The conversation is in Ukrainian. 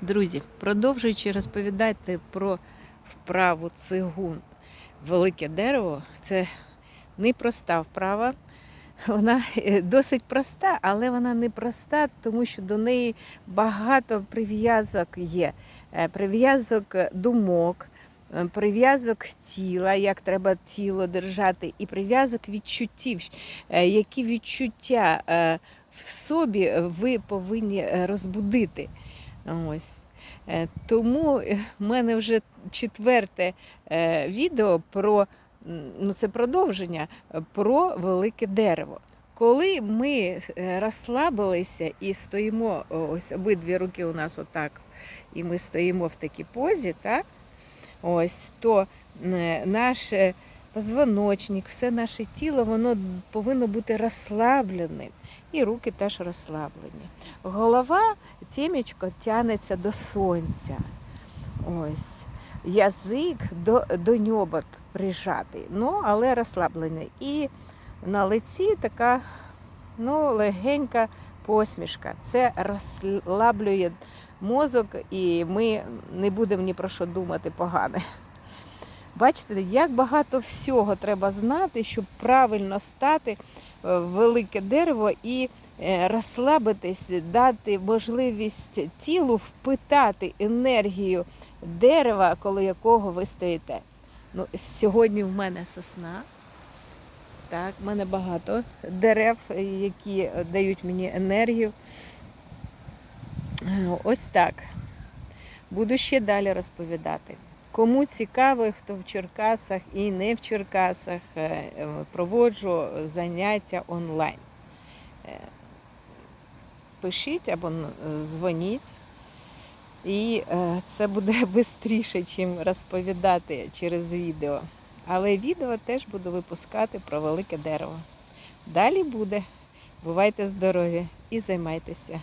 Друзі, продовжуючи розповідати про вправу цигун велике дерево, це непроста вправа. Вона е, досить проста, але вона не проста, тому що до неї багато прив'язок є. Е, Прив'язок думок, е, прив'язок тіла, як треба тіло держати, і прив'язок відчуттів, які відчуття в собі ви повинні розбудити. Ось. Е, Тому е, в мене вже четверте е, відео про ну, це продовження про велике дерево. Коли ми розслабилися і стоїмо, ось обидві руки у нас отак, і ми стоїмо в такій позі, так? Ось, то е, наш е, позвоночник, все наше тіло, воно повинно бути розслабленим. І руки теж розслаблені. Голова тімечко тянеться до сонця. Ось. Язик до, до ньоба прижатий, ну, але розслаблений. І на лиці така ну, легенька посмішка. Це розслаблює мозок, і ми не будемо ні про що думати погане. Бачите, як багато всього треба знати, щоб правильно стати е, в велике дерево і е, розслабитись, дати можливість тілу впитати енергію дерева, коло якого ви стоїте. Ну, сьогодні в мене сосна. Так, в мене багато дерев, які дають мені енергію. Е, Ось так. Буду ще далі розповідати. Кому цікаво, хто в Черкасах і не в Черкасах, е, е, проводжу заняття онлайн. Е, Пишіть або дзвоніть. І це буде швидше, ніж розповідати через відео. Але відео теж буду випускати про велике дерево. Далі буде. Бувайте здорові і займайтеся.